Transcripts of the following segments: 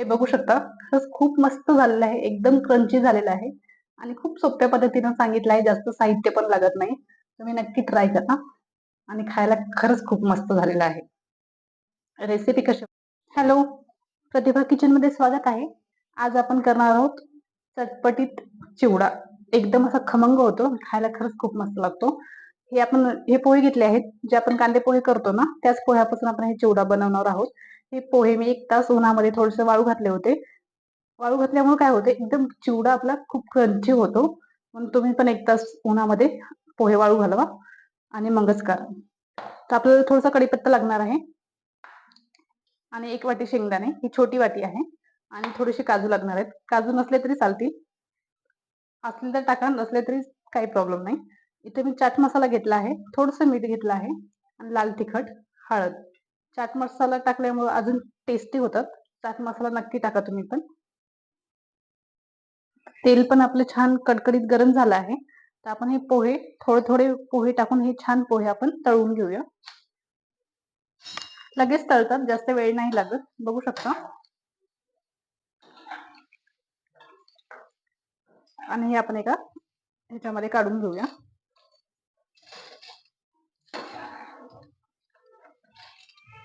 हे बघू शकता खरंच खूप मस्त झालेलं आहे एकदम क्रंची झालेलं आहे. आणि खूप सोप्या पद्धतीनं सांगितलं आहे जास्त साहित्य पण लागत नाही. तुम्ही नक्की ट्राय करा. आणि खायला खरंच खूप मस्त झालेलं आहे. रेसिपी कशी? हॅलो प्रतिभा किचनमध्ये स्वागत आहे. आज आपण करणार आहोत चटपटीत चिवडा. एकदम असा खमंग होतो खायला खरंच खूप मस्त लागतो. हे आपण हे पोहे घेतले आहेत जे आपण कांदे पोहे करतो ना त्याच पोह्यापासून आपण हे चिवडा बनवणार आहोत. हे पोहे मी एक तास उन्हामध्ये थोडेसे वाळू घातले होते. वाळू घातल्यामुळे काय होते एकदम चिवडा आपला खूप क्रंची होतो. म्हणून तुम्ही पण एक तास उन्हामध्ये पोहे वाळू घालवा आणि मगच करा. तर आपल्याला थोडासा कडीपत्ता लागणार आहे. आणि एक वाटी शेंगदाणे ही छोटी वाटी आहे. आणि थोडेसे काजू लागणार आहेत. काजू नसले तरी चालतील. असले तर टाका नसले तरी काही प्रॉब्लेम नाही. इथे मी चाट मसाला घेतला आहे. थोडंसं मीठ घेतलं आहे. आणि लाल तिखट हळद. चाट मसाला टाकल्यामुळे अजून टेस्टी होतात. चाट मसाला नक्की टाका तुम्ही पण. तेल पण आपलं छान कडकडीत गरम झालं आहे. तर आपण हे पोहे थोडे थोडे पोहे टाकून हे छान पोहे आपण तळून घेऊया. लगेच तळतात जास्त वेळ नाही लागत. बघू शकता. आणि हे आपण एका ह्याच्यामध्ये काढून घेऊया.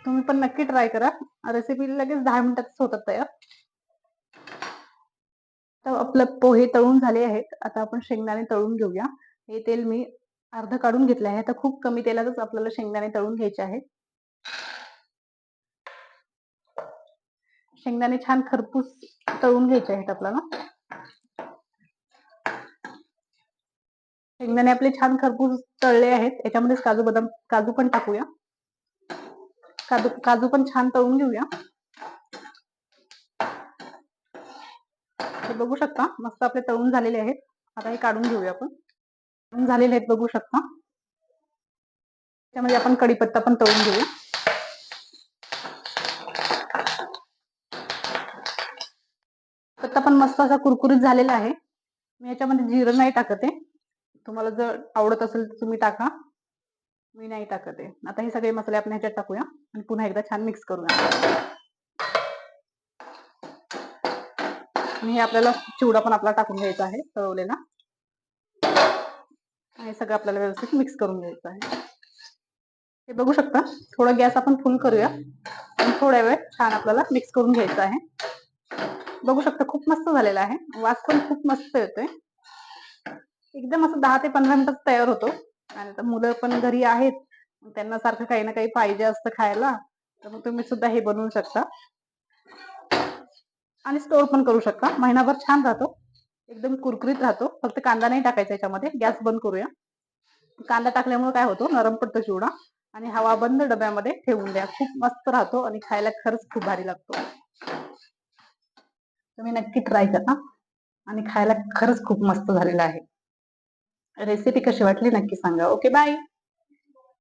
तुम्ही पण नक्की ट्राय करा. रेसिपी लगेच दहा मिनिटात होतात तयार. तर आपलं पोहे तळून झाले आहेत. आता आपण शेंगदाणे तळून घेऊया. हे तेल मी अर्ध काढून घेतले आहे. आता खूप कमी तेलातच आपल्याला शेंगदाणे तळून घ्यायचे आहेत. शेंगदाणे छान खरपूस तळून घ्यायचे आहेत आपल्याला. शेंगदाणे आपले छान खरपूस तळले आहेत. याच्यामध्येच काजू बदाम काजू पण टाकूया. काजू काजू पण छान तळून घेऊया. बघू शकता मस्त आपले तळून झालेले आहेत. आता हे काढून घेऊया आपण. तळून झालेले आहेत बघू शकता. त्यामध्ये आपण कडीपत्ता पण तळून घेऊया पत्ता पण मस्त असा कुरकुरीत झालेला आहे. मी याच्यामध्ये जिरं नाही टाकत आहे. तुम्हाला जर आवडत असेल तर तुम्ही टाका. मी नाही टाकत आहे. आता हे सगळे मसाले आपण ह्याच्यात टाकूया आणि पुन्हा एकदा छान मिक्स करूया. आणि हे आपल्याला चिवडा पण आपला टाकून घ्यायचा आहे तळवलेला आणि सगळं आपल्याला व्यवस्थित मिक्स करून घ्यायचं आहे. हे बघू शकता थोडा गॅस आपण फुल करूया. आणि थोड्या वेळ छान आपल्याला मिक्स करून घ्यायचं आहे. बघू शकता खूप मस्त झालेला आहे. वास पण खूप मस्त येतोय. एकदम असं दहा ते पंधरा मिनिटात तयार होतो. आणि आता मुलं पण घरी आहेत. त्यांना सारखं काही ना काही पाहिजे असतं खायला. तर मग तुम्ही सुद्धा हे बनवू शकता. आणि स्टोर पण करू शकता. महिनाभर छान राहतो. एकदम कुरकुरीत राहतो. फक्त कांदा नाही टाकायचा याच्यामध्ये. गॅस बंद करूया. कांदा टाकल्यामुळे काय होतो? नरम पडतो चिवडा. आणि हवा बंद डब्यामध्ये ठेवून द्या. खूप मस्त राहतो आणि खायला खरंच खूप भारी लागतो. तुम्ही नक्की ट्राय करा. आणि खायला खरंच खूप मस्त झालेलं आहे. रेसिपी कशी वाटली नक्की सांगा. Okay bye